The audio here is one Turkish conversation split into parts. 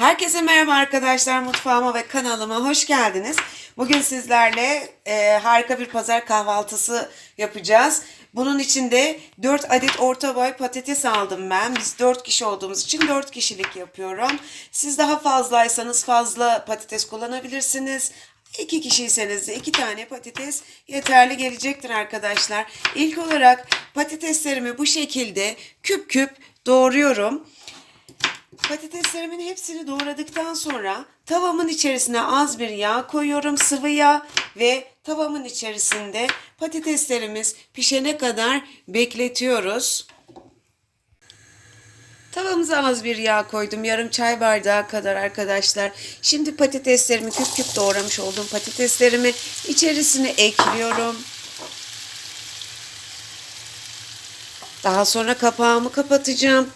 Herkese merhaba arkadaşlar mutfağıma ve kanalıma hoş geldiniz. Bugün sizlerle e, harika bir pazar kahvaltısı yapacağız. Bunun için de 4 adet orta boy patates aldım ben. Biz 4 kişi olduğumuz için 4 kişilik yapıyorum. Siz daha fazlaysanız fazla patates kullanabilirsiniz. 2 kişiyseniz de 2 tane patates yeterli gelecektir arkadaşlar. İlk olarak patateslerimi bu şekilde küp küp doğruyorum. Patateslerimin hepsini doğradıktan sonra tavamın içerisine az bir yağ koyuyorum sıvı yağ ve tavamın içerisinde patateslerimiz pişene kadar bekletiyoruz. Tavamıza az bir yağ koydum. Yarım çay bardağı kadar arkadaşlar. Şimdi patateslerimi küp küp doğramış olduğum patateslerimi içerisine ekliyorum. Daha sonra kapağımı kapatacağım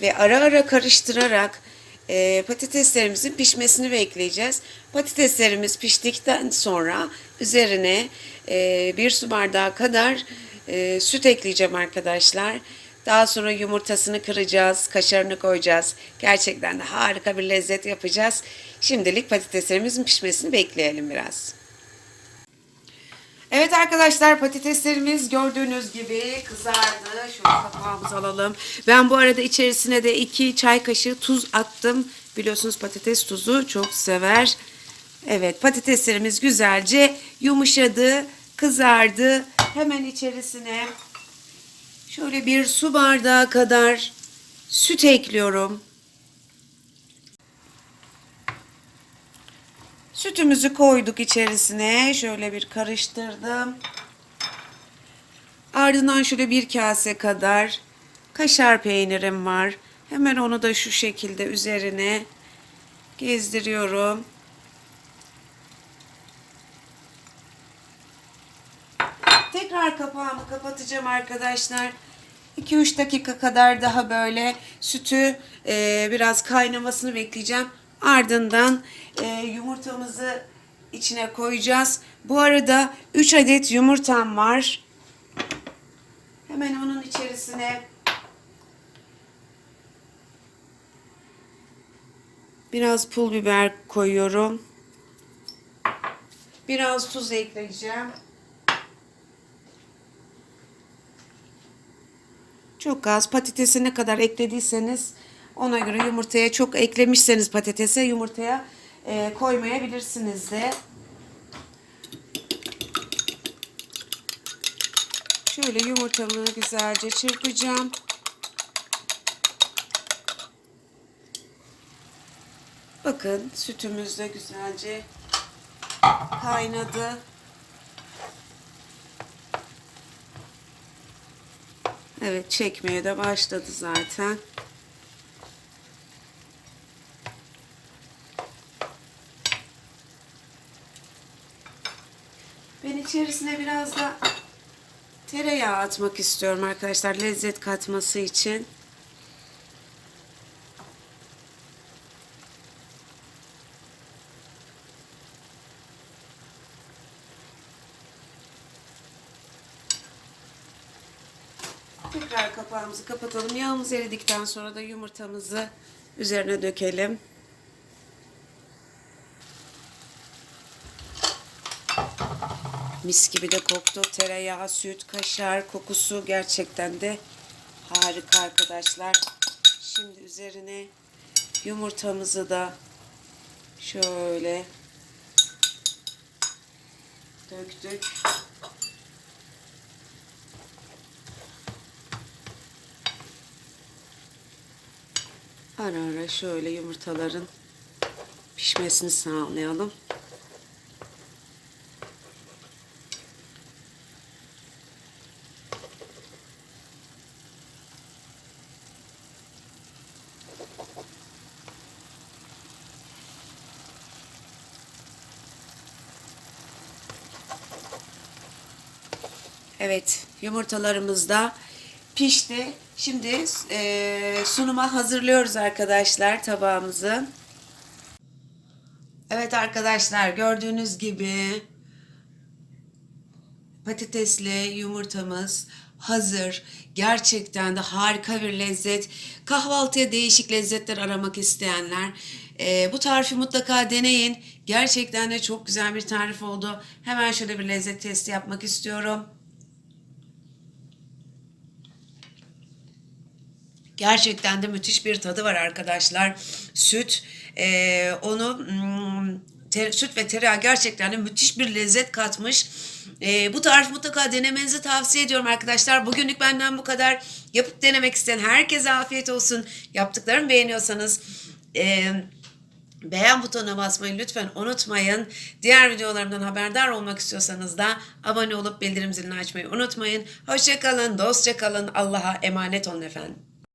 ve ara ara karıştırarak e, patateslerimizin pişmesini bekleyeceğiz. Patateslerimiz piştikten sonra üzerine e, bir su bardağı kadar e, süt ekleyeceğim arkadaşlar. Daha sonra yumurtasını kıracağız, kaşarını koyacağız. Gerçekten de harika bir lezzet yapacağız. Şimdilik patateslerimizin pişmesini bekleyelim biraz. Evet arkadaşlar patateslerimiz gördüğünüz gibi kızardı. Şöyle kapağımızı alalım. Ben bu arada içerisine de 2 çay kaşığı tuz attım. Biliyorsunuz patates tuzu çok sever. Evet patateslerimiz güzelce yumuşadı, kızardı. Hemen içerisine şöyle bir su bardağı kadar süt ekliyorum. Sütümüzü koyduk içerisine. Şöyle bir karıştırdım. Ardından şöyle bir kase kadar kaşar peynirim var. Hemen onu da şu şekilde üzerine gezdiriyorum. Tekrar kapağımı kapatacağım arkadaşlar. 2-3 dakika kadar daha böyle sütü e, biraz kaynamasını bekleyeceğim. Ardından e, yumurtamızı içine koyacağız. Bu arada 3 adet yumurtam var. Hemen onun içerisine biraz pul biber koyuyorum. Biraz tuz ekleyeceğim. Çok az patatesi ne kadar eklediyseniz ona göre yumurtaya çok eklemişseniz patatese yumurtaya e, koymayabilirsiniz de. Şöyle yumurtamı güzelce çırpacağım. Bakın sütümüz de güzelce kaynadı. Evet çekmeye de başladı zaten. Ben içerisine biraz da tereyağı atmak istiyorum arkadaşlar lezzet katması için. Tekrar kapağımızı kapatalım. Yağımız eridikten sonra da yumurtamızı üzerine dökelim. Mis gibi de koktu. Tereyağı, süt, kaşar kokusu gerçekten de harika arkadaşlar. Şimdi üzerine yumurtamızı da şöyle döktük. Ara ara şöyle yumurtaların pişmesini sağlayalım. Evet, yumurtalarımız da pişti. Şimdi e, sunuma hazırlıyoruz arkadaşlar tabağımızı. Evet arkadaşlar gördüğünüz gibi patatesli yumurtamız hazır. Gerçekten de harika bir lezzet. Kahvaltıya değişik lezzetler aramak isteyenler Ee, bu tarifi mutlaka deneyin. Gerçekten de çok güzel bir tarif oldu. Hemen şöyle bir lezzet testi yapmak istiyorum. Gerçekten de müthiş bir tadı var arkadaşlar. Süt, eee, onu hmm, te- süt ve tereyağı gerçekten de müthiş bir lezzet katmış. Eee, bu tarifi mutlaka denemenizi tavsiye ediyorum arkadaşlar. Bugünlük benden bu kadar. Yapıp denemek isteyen herkese afiyet olsun. Yaptıklarımı beğeniyorsanız eee, beğen butonuna basmayı lütfen unutmayın. Diğer videolarımdan haberdar olmak istiyorsanız da abone olup bildirim zilini açmayı unutmayın. Hoşçakalın, dostça kalın. Allah'a emanet olun efendim.